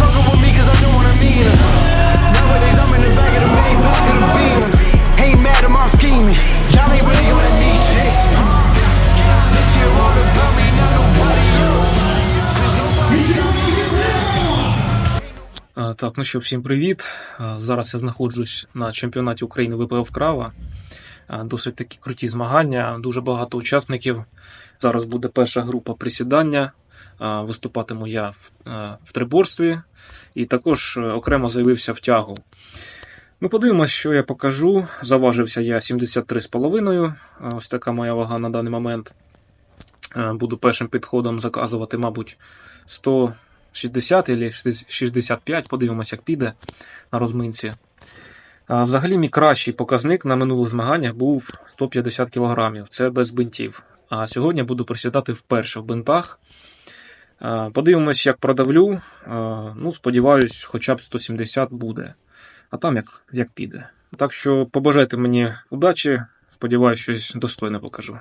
fucking with me cause I don't wanna meet her. Nowadays I'm in the back of the main back of the beam. Ain't mad at my scheming. Y'all ain't really gonna need shit. This year all about me, not nobody else. Cause nobody А, Так, ну що, всім привіт. Зараз я знаходжусь на чемпіонаті України ВПФ Крава. Досить такі круті змагання, дуже багато учасників. Зараз буде перша група присідання. Виступатиму я в, триборстві і також е, окремо заявився в тягу. Ну, подивимось, що я покажу. Заважився я 73,5. Ось така моя вага на даний момент. Буду першим підходом заказувати, мабуть, 100. 60 або 65, подивимося, як піде на розминці. Взагалі, мій кращий показник на минулих змаганнях був 150 кг. Це без бинтів. А сьогодні буду присідати вперше в бинтах. А, Подивимось, як продавлю. Ну, сподіваюсь, хоча б 170 буде. А там як, як піде. Так що побажайте мені удачі. Сподіваюсь, щось достойне покажу.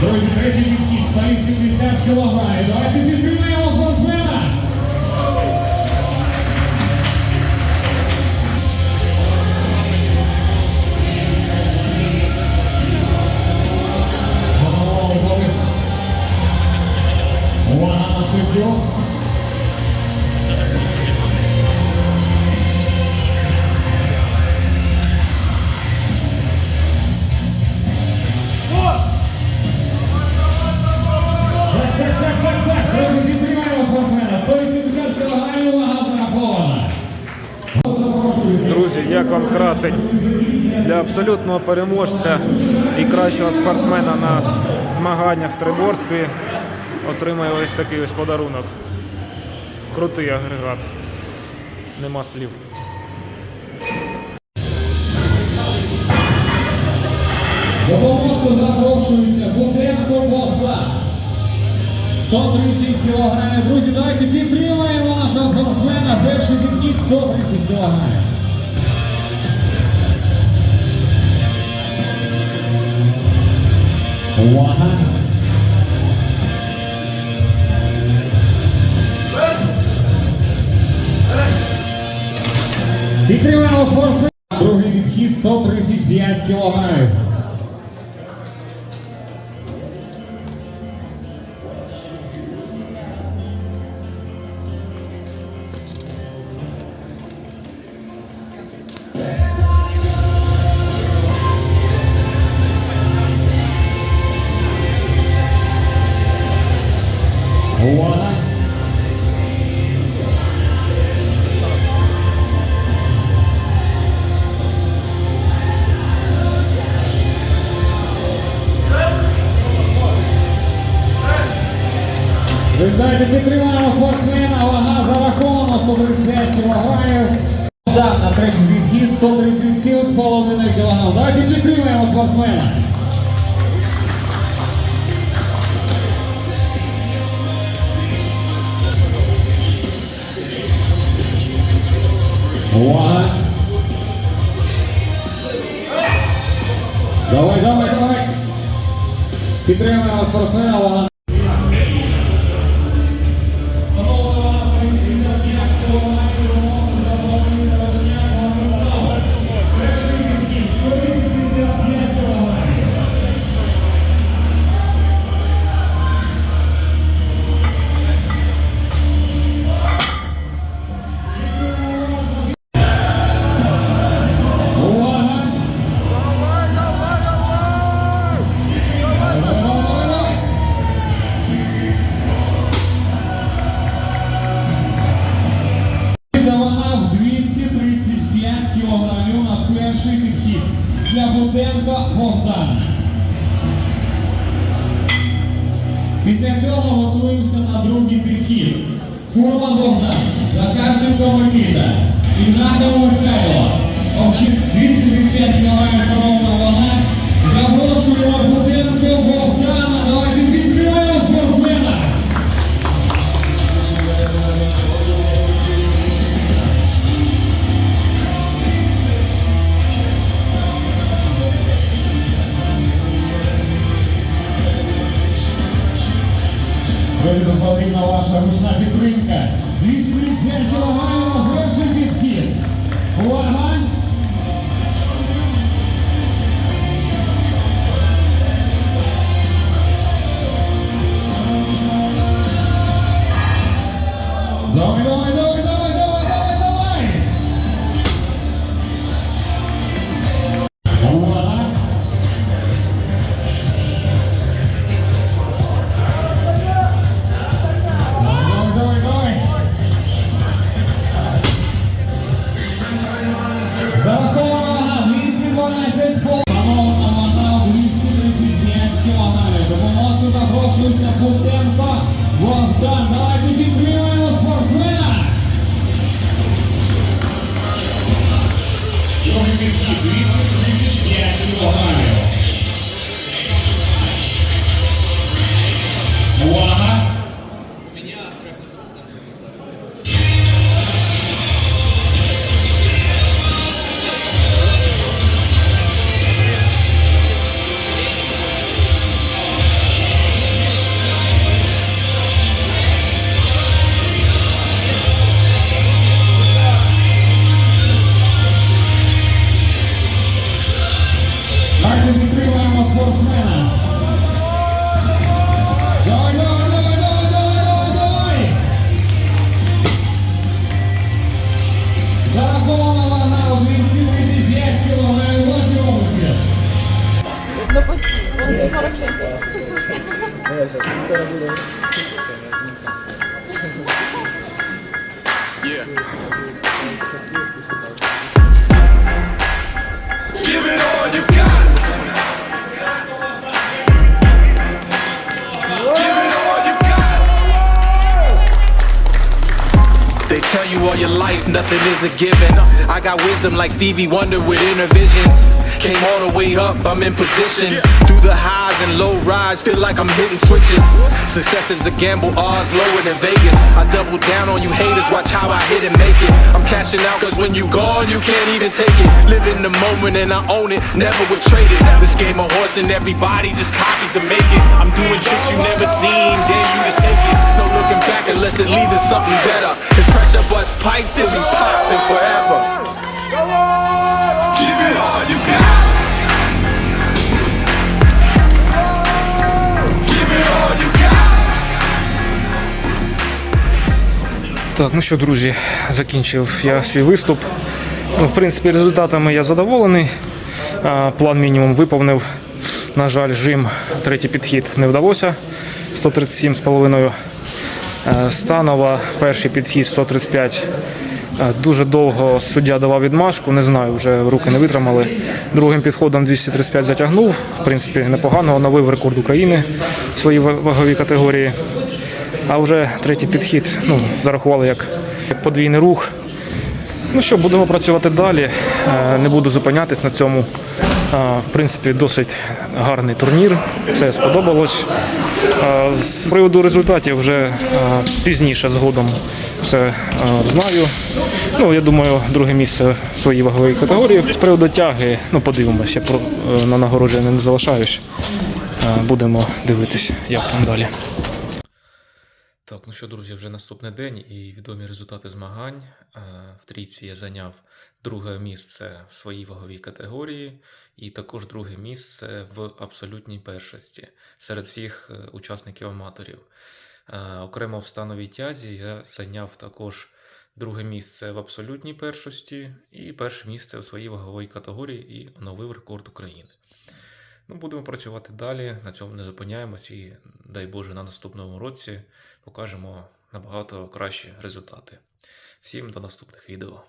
Друзі, третій відхід. 180 кілограмів. Давайте підтримаємо спортсмена. Увага на суддю. Так, так, так, так, так. Друзі, підтримаємо абсолютного переможця і кращого спортсмена на змаганнях в триборстві отримає ось такий ось подарунок. Крутий агрегат. Нема слів. До помосту запрошується Бутенко Богдан. 130 кілограмів. Друзі, давайте підтримаємо нашого спортсмена. Перший підхід 130 кілограмів. Увага! Підтримаємо спортсмена. Другий відхід 135 кілограмів. Знаєте, підтримаємо спортсмена, вага зарахована 135 кілограмів. Богдан на третій відхід 137 з половиною кілограм. Давайте підтримаємо спортсмена. Увага! Давай, давай, давай! Підтримуємо спортсмена, вага. Після цього готуємося на другий підхід. Фурма Богдан, Захарченко Микита, Ігнатов Михайло. Овчик 235 кг встановлена вона. Запрошуємо будинку Богдана. Давай, you all your life, nothing is a given. I got wisdom like Stevie Wonder with inner visions. Came all the way up, I'm in position. Through the highs and low rise, feel like I'm hitting switches. Success is a gamble, odds lower than Vegas. I double down on you haters, watch how I hit and make it. I'm cashing out, cause when you gone, you can't even take it. Live in the moment and I own it, never would trade it. This game of horse and everybody just copies and make it. I'm doing tricks you never seen, dare you to take it. No looking back unless it leads to something better. If pressure bust pipes, then we popping forever. Так, ну що, друзі, закінчив я свій виступ. Ну, в принципі, результатами я задоволений. План мінімум виповнив. На жаль, жим, третій підхід не вдалося. 137,5. Е, Станова, перший підхід 135. Е, Дуже довго суддя давав відмашку, не знаю, вже руки не витримали. Другим підходом 235 затягнув. В принципі, непогано оновив рекорд України в своїй ваговій категорії. А вже третій підхід ну, зарахували як, подвійний рух. Ну що, будемо працювати далі. Е, Не буду зупинятись на цьому. Е, В принципі, досить гарний турнір. Все сподобалось. Е, З приводу результатів вже пізніше згодом все знаю. Ну, я думаю, друге місце в своїй ваговій категорії. З приводу тяги, ну подивимося, на нагородження не залишаюсь. Будемо дивитись, як там далі. Так, ну що, друзі, вже наступний день і відомі результати змагань. Е, В трійці я зайняв друге місце в своїй ваговій категорії, і також друге місце в абсолютній першості серед всіх е, учасників аматорів. Е, Окремо в становій тязі я зайняв також друге місце в абсолютній першості і перше місце у своїй ваговій категорії і оновив рекорд України. Ну, будемо працювати далі, на цьому не зупиняємось і, дай Боже, на наступному році покажемо набагато кращі результати. Всім до наступних відео.